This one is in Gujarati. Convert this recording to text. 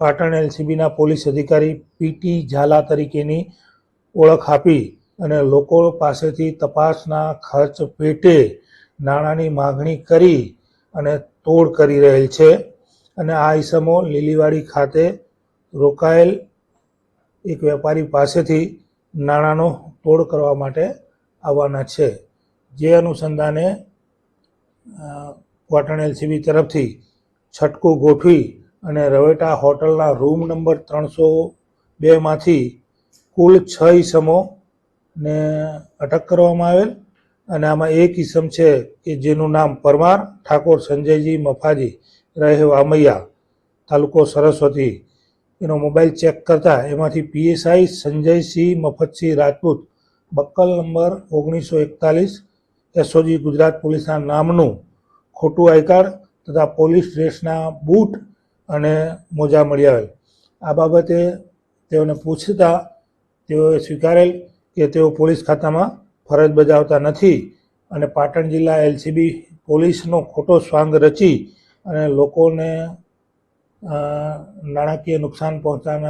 પાટણ એલસીબીના પોલીસ અધિકારી પીટી ઝાલા તરીકેની ઓળખ આપી અને લોકો પાસેથી તપાસના ખર્ચ પેટે નાણાંની માગણી કરી અને તોડ કરી રહેલ છે. અને આ ઈસમો લીલીવાડી ખાતે રોકાયેલ એક વેપારી પાસેથી નાણાંનો તોડ કરવા માટે આવવાના છે. જે અનુસંધાને પાટણ એલસીબી તરફથી છટકું ગોઠવી અને રવેટા હોટલના રૂમ નંબર ત્રણસો બેમાંથી કુલ છ ઈસમોને અટક કરવામાં આવેલ. અને આમાં એક ઈસમ છે કે જેનું નામ પરમાર, ઠાકોર સંજયજી મફાજી, રહે વામૈયા તાલુકો સરસ્વતી. એનો મોબાઈલ ચેક કરતા એમાંથી PSI Sanjaysinh Mafatsinh Rajput, buckle number ઓગણીસો એકતાલીસ, એસઓજી ગુજરાત પોલીસના નામનું ખોટું આઈ તથા પોલીસ ડ્રેસના બૂટ અને મોજા મળી આવેલ. આ બાબતે તેઓને પૂછતા તેઓએ સ્વીકારેલ કે તેઓ પોલીસ ખાતામાં ફરજ બજાવતા નથી અને પાટણ જિલ્લા એલસીબી પોલીસનો ખોટો સ્વાંગ રચી અને લોકોને નાણાકીય નુકસાન પહોંચાડનાર